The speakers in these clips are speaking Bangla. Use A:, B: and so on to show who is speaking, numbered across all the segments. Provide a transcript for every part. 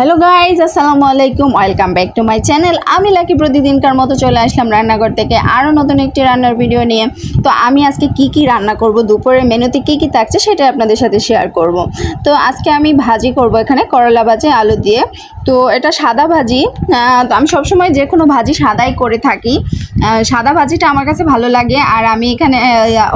A: হ্যালো গাইজ আসসালামু আলাইকুম। Welcome back to my channel আমি লাকি প্রতিদিনকার মতো চলে আসলাম রান্নাঘর থেকে আরও নতুন একটি রান্নার ভিডিও নিয়ে। তো আমি আজকে কি কি রান্না করব, দুপুরের মেনুতে কি কি থাকছে সেটা আপনাদের সাথে শেয়ার করব। তো আজকে আমি ভাজি করব এখানে করলা ভাজি, আলু দিয়ে। তো এটা সাদা ভাজি তো আমি সবসময় যে কোনো ভাজি সাদাই করে থাকি। সাদা ভাজিটা আমার কাছে ভালো লাগে। আর আমি এখানে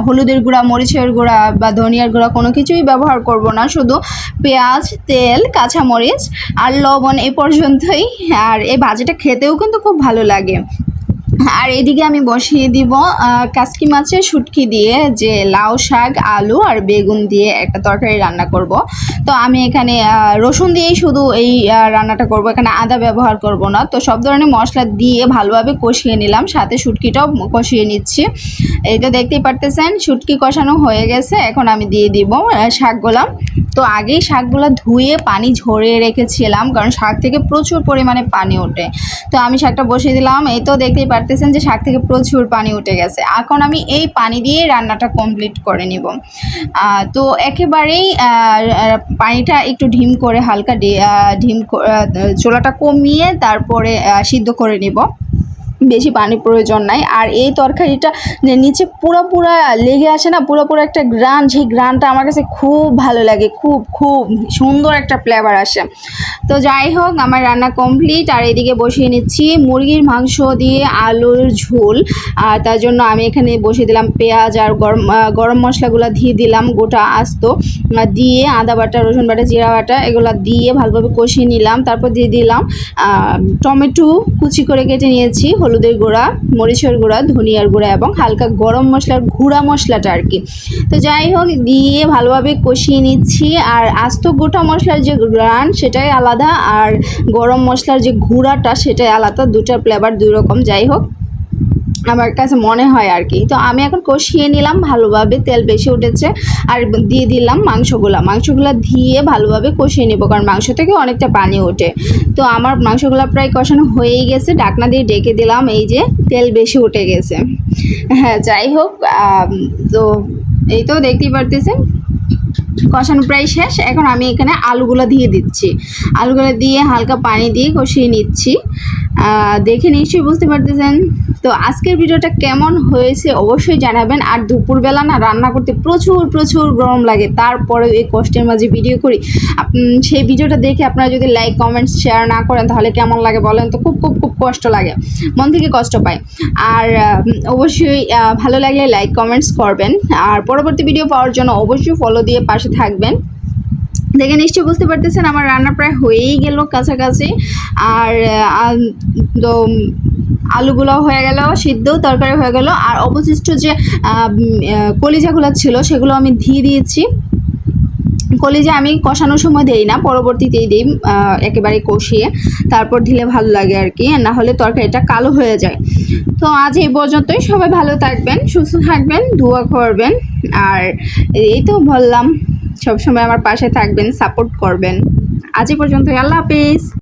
A: হলুদের গুঁড়া, মরিচের গুঁড়া বা ধনিয়ার গুঁড়া কোনো কিছুই ব্যবহার করব না। শুধু পেঁয়াজ, তেল, কাঁচামরিচ আর লবণ এ পর্যন্তই। আর এই ভাজিটা খেতেও কিন্তু খুব ভালো লাগে। আর এদিকে আমি বসিয়ে দিব কাসকি মাছের শুটকি দিয়ে যে লাউ শাক আলু আর বেগুন দিয়ে একটা তরকারি রান্না করব। তো আমি এখানে রসুন দিয়েই শুধু এই রান্নাটা করব এখানে আদা ব্যবহার করব না। তো সব ধরনের মশলা দিয়ে ভালোভাবে কষিয়ে নিলাম সাথে শুটকিটাও কষিয়ে নিচ্ছি। এই তো দেখতেই পারতেছেন শুটকি কষানো হয়ে গেছে এখন আমি দিয়ে দিব আহ, শাকগুলা তো আগেই শাকগুলো ধুয়ে পানি ঝরিয়ে রেখেছিলাম, কারণ শাক থেকে প্রচুর পরিমাণে পানি ওঠে। তো আমি শাকটা বসিয়ে দিলাম, এই তো দেখতেই পারতেছেন যে শাক থেকে প্রচুর পানি উঠে গেছে। এখন আমি এই পানি দিয়ে রান্নাটা কমপ্লিট করে নিব। তো একেবারেই পানিটা একটু ঢিম করে হালকা ঢিম চোলাটা কমিয়ে তারপরে সিদ্ধ করে নিব। বেশি পানি প্রয়োজন নাই। আর এই তরকারিটা যে নিচে পুরো পুরো লেগে আসে না, পুরো পুরো একটা গ্রান সেই গ্রানটা আমার কাছে খুব ভালো লাগে, খুব খুব সুন্দর একটা ফ্লেভার আসে। তো যাই হোক, আমার রান্না কমপ্লিট আর এদিকে বসিয়ে নিচ্ছি মুরগির মাংস দিয়ে আলুর ঝোল। আর তার জন্য আমি এখানে বসিয়ে দিলাম পেঁয়াজ আর গরম গরম মশলাগুলো দিয়ে দিলাম গোটা আস্ত। দিয়ে আদা বাটা, রসুন বাটা, জিরা বাটা, এগুলো দিয়ে ভালোভাবে কষিয়ে নিলাম। তারপর দিয়ে দিলাম টমেটো কুচি করে কেটে নিয়েছি হলুদের গুঁড়া, মরিচের গুঁড়া, ধনিয়ার গুঁড়া এবং হালকা গরম মশলার গুঁড়া মশলাটা আর কি। তো যাই হোক, দিয়ে ভালোভাবে কষিয়ে নিচ্ছি। আর আস্ত গোটা মশলার যে রান সেটাই আলাদা। আর গরম মশলার যে ঘুড়াটা, সেটাই আলাদা। দুটার ফ্লেভার দুই রকম। যাই হোক আমার কাছে মনে হয় আর কি। তো আমি এখন কষিয়ে নিলাম, ভালোভাবে তেল বেশি উঠেছে। আর দিয়ে দিলাম মাংসগুলা। মাংসগুলো দিয়ে ভালোভাবে কষিয়ে নেব, কারণ মাংস থেকে অনেকটা পানি ওঠে। তো আমার মাংসগুলো প্রায় কষানো হয়েই গেছে। ডাকনা দিয়ে ডেকে দিলাম, এই যে তেল বেশি উঠে গেছে। হ্যাঁ যাই হোক তো এই তো দেখতেই পারতেছেন। কষানো প্রায় শেষ। এখন আমি এখানে আলুগুলো দিয়ে দিচ্ছি। আলুগুলো দিয়ে হালকা পানি দিয়ে কষিয়ে নিচ্ছি। দেখে নিশ্চয়ই বুঝতে পারতেছেন। তো আজকের ভিডিওটা কেমন হয়েছে অবশ্যই জানাবেন। আর দুপুরবেলা না রান্না করতে প্রচুর প্রচুর গরম লাগে। তারপরে এই কষ্টের মাঝে ভিডিও করি। সেই ভিডিওটা দেখে আপনারা যদি লাইক কমেন্টস শেয়ার না করেন, তাহলে কেমন লাগে বলেন তো? খুব খুব খুব কষ্ট লাগে। মন থেকে কষ্ট পায়। আর অবশ্যই ভালো লাগলে লাইক কমেন্টস করবেন। আর পরবর্তী ভিডিও পাওয়ার জন্য অবশ্যই ফলো দিয়ে পাশে থাকবেন। দেখে নিশ্চয়ই বুঝতে পারতেছেন, আমার রান্না প্রায় হয়েই গেল কাছাকাছি। আর তো আলুগুলো হয়ে গেল সিদ্ধ তরকারি হয়ে গেল। আর অবশিষ্ট যে কলিজাগুলো ছিল, সেগুলো আমি দিয়ে দিয়েছি। কলিজা আমি কষানোর সময় দেই না, পরবর্তীতেই দিই একেবারে কষিয়ে। তারপর দিলে ভালো লাগে আর কি, না হলে তরকারিটা কালো হয়ে যায়। তো আজ এই পর্যন্তই, সবাই ভালো থাকবেন, সুস্থ থাকবেন, দোয়া করবেন। আর, এই তো বললাম। সবসময় আমার পাশে থাকবেন সাপোর্ট করবেন। আজ পর্যন্ত আল্লাহ হাফিজ।